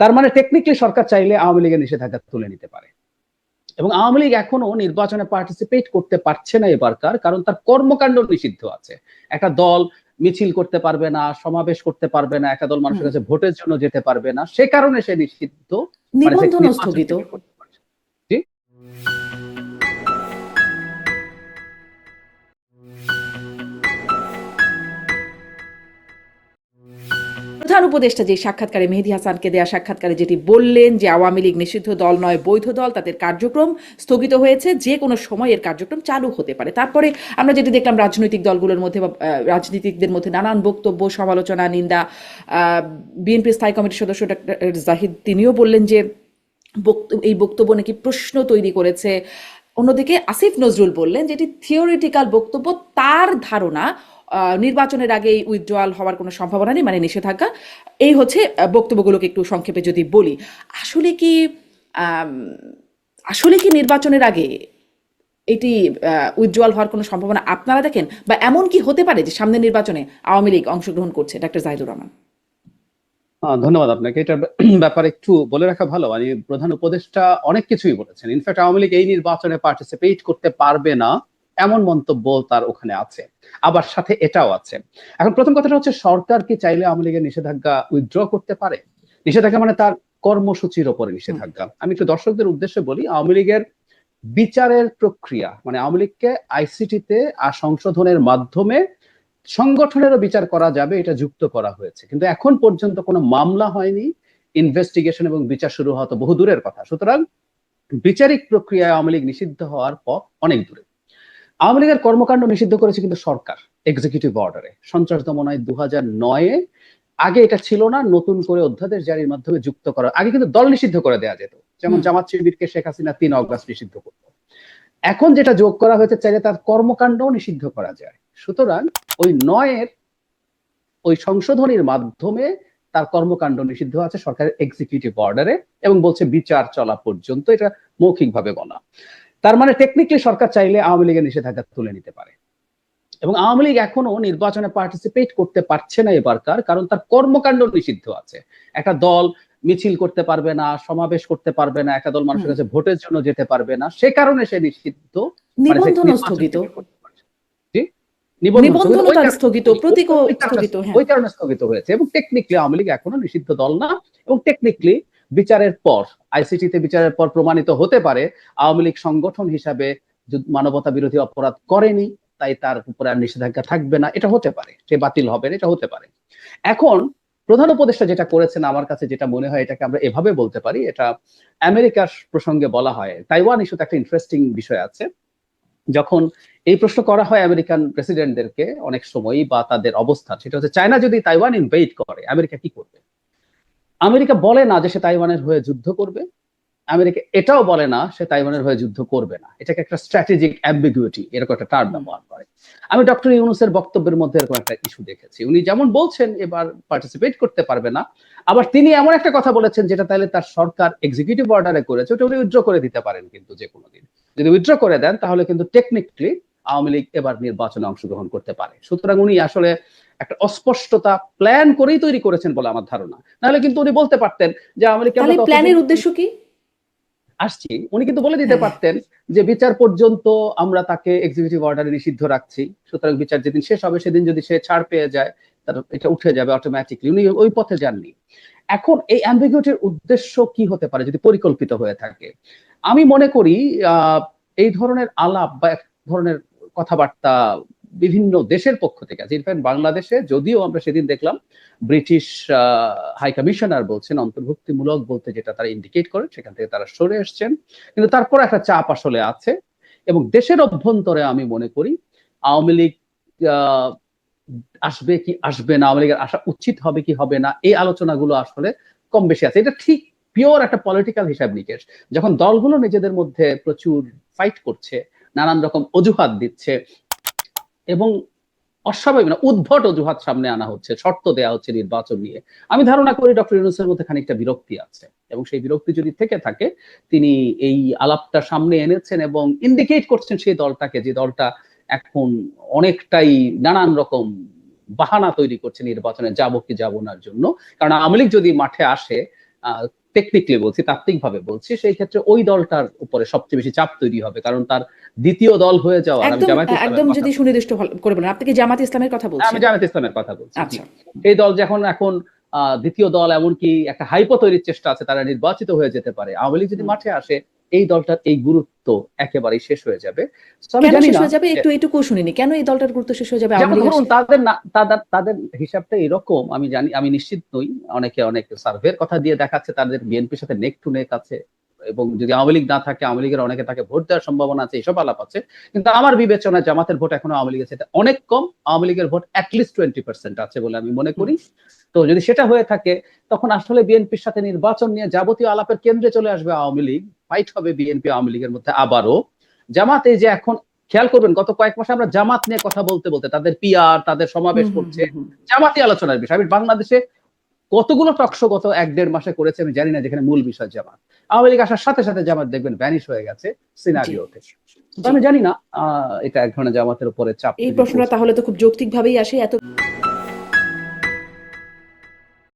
তার মানে টেকনিক্যালি সরকার চাইলে আওয়ামী লীগের নিষেধাজ্ঞা তুলে নিতে পারে। এবং আওয়ামী লীগ এখনও নির্বাচনে পার্টিসিপেট করতে পারছে না এবারকার কারণ তার কর্মকাণ্ড নিষিদ্ধ আছে। একটা দল মিছিল করতে পারবে না সমাবেশ করতে পারবে না একটা দল মানুষের কাছে ভোটের জন্য যেতে পারবে না সে কারণে সে নিষিদ্ধ। মানে নিবন্ধন স্থগিত। প্রধান উপদেষ্টা যে সাক্ষাৎকারে মেহেদি হাসানকে দেয়া সাক্ষাৎকারে যেটি বললেন যে আওয়ামী লীগ নিষিদ্ধ দল নয়, বৈধ দল, তাদের কার্যক্রম স্থগিত হয়েছে, যে কোনো সময় এর কার্যক্রম চালু হতে পারে। তারপরে আমরা যেটি দেখলাম, রাজনৈতিক দলগুলোর মধ্যে বা রাজনীতিকদের মধ্যে নানান বক্তব্য, সমালোচনা, নিন্দা বিএনপি স্থায়ী কমিটির সদস্য ডাক্তার জাহিদ তিনিও বললেন যে এই বক্তব্য নাকি প্রশ্ন তৈরি করেছে। অন্যদিকে আসিফ নজরুল বললেন যেটি থিওরিটিক্যাল বক্তব্য, তার ধারণা নির্বাচনের আগে উইথড্রয়াল হওয়ার কোনো সম্ভাবনা নেই মানে নিষেধাজ্ঞা। এই হচ্ছে বক্তব্যগুলোকে একটু সংক্ষেপে যদি বলি, আসলে কি আসলে কি নির্বাচনের আগে এটি উইথড্রয়াল হওয়ার কোনো সম্ভাবনা আপনারা দেখেন? বা এমন কি হতে পারে যে সামনের নির্বাচনে আওয়ামী লীগ অংশগ্রহণ করছে? ডাক্তার জাহিদুর রহমান। ধন্যবাদ আপনাকে। এটার ব্যাপারে একটু বলে রাখা ভালো। মানে প্রধান উপদেষ্টা অনেক কিছুই বলেছেন। ইনফ্যাক্ট আওয়ামী লীগ এই নির্বাচনে পার্টিসিপেট করতে পারবে না। এমন মন্তব্য তার ওখানে আছে। আবার সাথে এটাও আছে। এখন প্রথম কথাটা হচ্ছে সরকার কি চাইলে আওয়ামী লীগের নিষেধাজ্ঞা উইথড্র করতে পারে? নিষেধাজ্ঞা মানে তার কর্মসূচির ওপরে নিষেধাজ্ঞা। আমি একটু দর্শকদের উদ্দেশ্যে বলি আওয়ামী লীগের বিচারের প্রক্রিয়া মানে আওয়ামী লীগকে আইসিটিতে আর সংশোধনের মাধ্যমে সংগঠনেরও বিচার করা যাবে এটা যুক্ত করা হয়েছে। কিন্তু এখন পর্যন্ত কোনো মামলা হয়নি ইনভেস্টিগেশন এবং বিচার শুরু হওয়া তো বহু দূরের কথা। সুতরাং বিচারিক প্রক্রিয়ায় আওয়ামী লীগ নিষিদ্ধ হওয়ার পথ অনেক দূরে। আওয়ামী লীগের কর্মকাণ্ড নিষিদ্ধ করেছে কিন্তু সরকার এক্সিকিউটিভ অর্ডারে সঞ্চার দমনায় দু হাজার নয়ে আগে এটা ছিল না নতুন করে অধ্যাদেশ জারির মাধ্যমে যুক্ত করা। আগে কিন্তু দল নিষিদ্ধ করে দেওয়া যেত। যেমন। জামাত শিবিরকে শেখ হাসিনা তিন অগস্ট নিষিদ্ধ করত। এখন যেটা যোগ করা হয়েছে চাইলে তার কর্মকাণ্ড নিষিদ্ধ করা যায়। সুতরাং ওই নয়ের ওই সংশোধনীর মাধ্যমে তার কর্মকাণ্ড নিষিদ্ধ আছে সরকারের এক্সিকিউটিভ অর্ডারে এবং বলছে বিচার চলা পর্যন্ত এটা মৌখিকভাবে বলা। তার মানে টেকনিক্যালি সরকার চাইলে আওয়ামী লীগের নিষেধাজ্ঞা তুলে নিতে পারে। এবং আওয়ামী লীগ এখনও নির্বাচনে পার্টিসিপেট করতে পারছে না এবারকার কারণ তার কর্মকাণ্ড নিষিদ্ধ আছে। একটা দল মিছিল করতে পারবে না সমাবেশ করতে পারবে না একটা দল মানুষের কাছে ভোটের জন্য যেতে পারবে না সে কারণে সে নিষিদ্ধ। মানে নিবন্ধন স্থগিত। ওই কারণে স্থগিত হয়েছে। এবং টেকনিক্যালি আওয়ামী লীগ এখনও নিষিদ্ধ দল না। এবং টেকনিক্যালি বিচারের পর আইসিটিতে বিচারের পর প্রমাণিত হতে পারে, আওয়ামী লীগ সংগঠন হিসাবে মানবতা বিরোধী অপরাধ করেনি, তাই তার উপরে আর নিষেধাজ্ঞা থাকবে না। এটা হতে পারে, সে বাতিল হবে, এটা হতে পারে। এখন প্রধান উপদেষ্টা যেটা করেছেন, আমার কাছে যেটা মনে হয়, এটাকে আমরা এভাবে বলতে পারি, এটা আমেরিকার প্রসঙ্গে বলা হয়, তাইওয়ান ইস্যুতে একটা ইন্টারেস্টিং বিষয় আছে। যখন এই প্রশ্ন করা হয় আমেরিকান প্রেসিডেন্টদেরকে অনেক সময়ই বা তাদের অবস্থান, সেটা হচ্ছে, চায়না যদি তাইওয়ান ইনভেট করে, আমেরিকা কি করবে? আমেরিকা বলে না যে সে তাইওয়ানের হয়ে যুদ্ধ করবে। আমেরিকা এটাও বলে না সে তাইওয়ানের হয়ে যুদ্ধ করবে না। এটাকে একটা স্ট্র্যাটেজিক অ্যাম্বিগুইটি এরকম একটা টার্ম ব্যবহার করে। আমি ডক্টর ইউনুসের বক্তব্যের মধ্যে এরকম একটা ইস্যু দেখেছি। উনি যেমন বলছেন, এবার পার্টিসিপেট করতে পারবে না। আবার তিনি এমন একটা কথা বলেছেন, যেটা তাহলে তার সরকার এক্সিকিউটিভ অর্ডারে করেছে, ওটা উনি উইথড্র করে দিতে পারেন কিন্তু যে কোনো দিন। যদি উইথড্র করে দেন, তাহলে কিন্তু টেকনিক্যালি আওয়ামী লীগ এবার নির্বাচনে অংশগ্রহণ করতে পারে। সুতরাং উনি আসলে একটা অস্পষ্টতা প্ল্যান করেই তৈরি করেছেন বলে আমার ধারণা। নাহলে কিন্তু উনি বলতে পারতেন যে আওয়ামী লীগকে আমরা তাহলে ততদিন- প্ল্যানের উদ্দেশ্য কি? আসছি। উনি কিন্তু বলে দিতে হ্যাঁ। পারতেন যে বিচার পর্যন্ত আমরা তাকে এক্সিকিউটিভ অর্ডারে নিষিদ্ধ রাখছি। সুতরাং বিচার যেদিন শেষ হবে সেদিন যদি সে ছাড় পেয়ে যায় তার এটা উঠে যাবে অটোমেটিকলি উনি ওই পথে যাননি। এখন এই অ্যাম্বিগুইটির উদ্দেশ্য কি হতে পারে যদি পরিকল্পিত হয়ে থাকে? আমি মনে করি আহ, এই ধরনের আলাপ বা এক ধরনের কথাবার্তা বিভিন্ন দেশের পক্ষ থেকে আছে ইনফ্যাক্ট বাংলাদেশে যদিও আমরা সেদিন দেখলাম ব্রিটিশ হাই কমিশনার বলছেন, অন্তর্ভুক্তিমূলক বলতে যেটা তারা ইন্ডিকেট করে, সেখান থেকে তারা সরে এসছেন। কিন্তু তারপর একটা চাপ আসলে আছে এবং দেশের অভ্যন্তরে আমি মনে করি আওয়ামী লীগ আসবে কি আসবে না, আওয়ামী লীগের আসা উচিত হবে কি হবে না, এই আলোচনাগুলো আসলে কম বেশি আছে। এটা ঠিক পিওর একটা পলিটিক্যাল হিসাব নিকেশ। যখন দলগুলো নিজেদের মধ্যে প্রচুর ফাইট করছে, নানান রকম অজুহাত দিচ্ছে এবং অস্বাভাবিক না, উদ্ভট অজুহাত সামনে আনা হচ্ছে, শর্ত দেয়া হচ্ছে নির্বাচন নিয়ে। আমি ধারণা করি ডক্টর ইউনুসের মধ্যে খানিকটা বিরক্তি আছে এবং সেই বিরক্তি যদি থেকে থাকে, তিনি এই আলাপটা সামনে এনেছেন এবং ইন্ডিকেট করছেন সেই দলটাকে, যে দলটা এখন অনেকটাই নানান রকম বাহানা তৈরি করছে নির্বাচনে, যাব কি যাব নার জন্য। কারণ আওয়ামী লীগ যদি মাঠে আসে টেকনিক্যালি বলছি তাত্ত্বিকভাবে বলছি সেই ক্ষেত্রে ওই দলটার উপরে সবচেয়ে বেশি চাপ তৈরি হবে কারণ তার দ্বিতীয় দল হয়ে যাওয়া আমি একদম যদি সুনির্দিষ্ট করে বলেন আপনি কি জামাত ইসলামের কথা বলছেন? আমি জামাত ইসলামের কথা বলছি আচ্ছা। এই দল যখন এখন আহ, দ্বিতীয় দল এমনকি একটা হাইপো তৈরির চেষ্টা আছে তারা নির্বাচিত হয়ে যেতে পারে আওয়ামী লীগ যদি মাঠে আসে এই দলটার এই গুরুত্ব একেবারেই শেষ হয়ে যাবে। হয়ে একটু এটুকু শুনিনি। কেন এই দলটার গুরুত্ব শেষ হয়ে যাবে? ধরুন তাদের তাদের তাদের হিসাবটা এরকম আমি জানি আমি নিশ্চিত নই। অনেকে অনেক সার্ভের কথা দিয়ে দেখাচ্ছে তাদের বিএনপির সাথে নেক টু নেক আছে। এবং যদি আওয়ামী লীগ না থাকে আওয়ামী লীগের অনেকে তাকে ভোট দেওয়ার সম্ভাবনা আছে এইসব আলাপ আছে। কিন্তু আমার বিবেচনায় জামাতের ভোট এখনও আওয়ামী লীগের সাথে অনেক কম। আওয়ামী লীগের ভোট অ্যাটলিস্ট টোয়েন্টি পার্সেন্ট আছে বলে আমি মনে করি। তো যদি সেটা হয়ে থাকে তখন আসলে বিএনপির সাথে নির্বাচন নিয়ে যাবতীয় আলাপের কেন্দ্রে চলে আসবে আওয়ামী লীগ। ফাইট হবে বিএনপি আওয়ামী লীগের মধ্যে আবারও। জামাত এই যে এখন খেয়াল করবেন গত কয়েক মাসে আমরা জামাত নিয়ে কথা বলতে বলতে তাদের পিআর তাদের সমাবেশ করছে। জামাতি আলোচনার বিষয়। আমি বাংলাদেশে কতগুলো টকশো গত এক দেড় মাসে করেছে আমি জানি না যেখানে মূল বিষয় জামাত। আওয়ামী লীগ আসার সাথে সাথে জামাত দেখবেন ভ্যানিশ হয়ে গেছে সিনারিওতে আমি জানি না আহ, এটা এক ধরনের জামাতের উপরে চাপ এই প্রশ্নটা তাহলে তো খুব যৌক্তিকভাবেই আসে এত